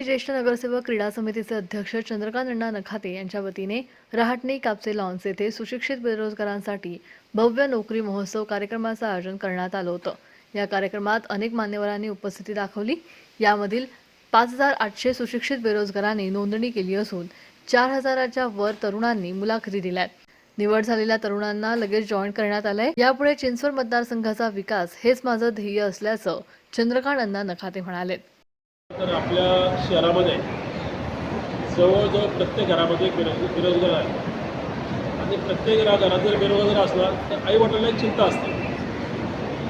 ज्येष्ठ नगरसेवक क्रीडा समितीचे अध्यक्ष चंद्रकांत अण्णा नखाते यांच्या वतीने रहाटणी कापसे लॉन्स येथे सुशिक्षित बेरोजगारांसाठी भव्य नोकरी महोत्सव कार्यक्रमाचं आयोजन करण्यात आलं होतं. या कार्यक्रमात अनेक मान्यवरांनी उपस्थिती दाखवली. यामधील पाच हजार आठशे सुशिक्षित बेरोजगारांनी नोंदणी केली असून चार हजाराच्या वर तरुणांनी मुलाखती दिल्यात. निवड झालेल्या तरुणांना लगेच जॉईन करण्यात आलंय. यापुढे चिंचवड मतदारसंघाचा विकास हेच माझं ध्येय असल्याचं चंद्रकांत अण्णा नखाते म्हणाले तर आपल्या शहरामध्ये जवळजवळ प्रत्येक घरामध्ये बेरोज बेरोजगार आहे. आणि प्रत्येक घरा घरात जर बेरोजगार असला तर आई वडिलांना एक चिंता असते.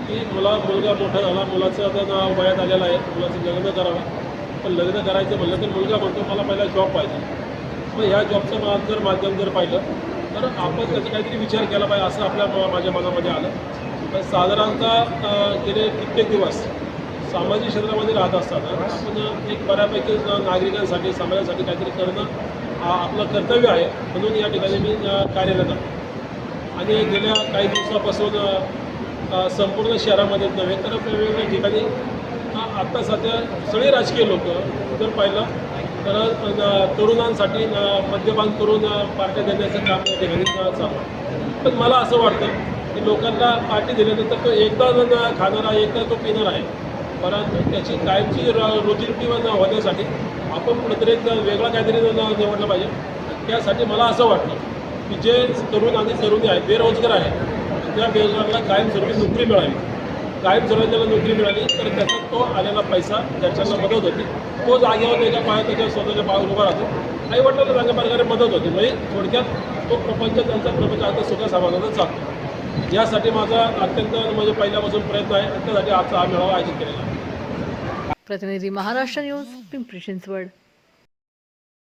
की मुला मुलगा मोठा झाला मुलाचं आता नाव वयात आलेलं आहे मुलाचं लग्न करावं. पण लग्न करायचं म्हणलं तर मुलगा म्हणतो मला पहिला जॉब पाहिजे. मग ह्या जॉबचं मला जर माध्यम जर पाहिलं तर आपण त्याचा काहीतरी विचार केला पाहिजे असं आपल्या माझ्या मनामध्ये आलं. पण साधारणतः गेले कित्येक दिवस सामाजिक क्षेत्रामध्ये राहत असताना आपण एक बऱ्यापैकी नागरिकांसाठी समाजासाठी काहीतरी करणं आपलं कर्तव्य आहे. म्हणून या ठिकाणी मी कार्यरत आहे. आणि गेल्या काही दिवसापासून संपूर्ण शहरामध्येच नव्हे तर वेगवेगळ्या ठिकाणी आत्ता सध्या सगळे राजकीय लोक जर पाहिलं तर तरुणांसाठी मद्यपान करून पार्ट्या देण्याचं काम या ठिकाणी चालू पण मला असं वाटतं की लोकांना पार्टी दिल्यानंतर तो एकदा खाणारा एकदा तो पिणार आहे. परंतु त्याची कायमची र रोजीरोटी होण्यासाठी आपण कुठेतरी एक वेगळा काहीतरी निवडलं पाहिजे. त्यासाठी मला असं वाटतं की जे तरुण आणि तरुणी आहेत बेरोजगार आहेत त्या बेरोजगाराला कायमस्वरूपी नोकरी मिळावी. कायमस्वरूपी त्याला नोकरी मिळाली तर त्याचा तो आलेला पैसा ज्याच्याला मदत होती तो जागेवर त्याच्या पाया त्याच्या स्वतःच्या पायावर उभा राहतो. वाटलं तर चांगल्या प्रकारे मदत होती. म्हणजे थोडक्यात तो प्रपंच त्यांचा प्रपंच. आता सुखा समाजाचा चालतो. यासाठी माझा अत्यंत म्हणजे पहिल्यापासून प्रयत्न आहे. आणि त्यासाठी आजचा हा मेळावा आयोजित केलेला आहे. प्रतिनिधी महाराष्ट्र न्यूज पिंपरी चिंचवड.